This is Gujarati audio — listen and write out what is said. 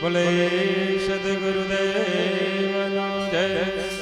ભલે સદગુરુદેવ જય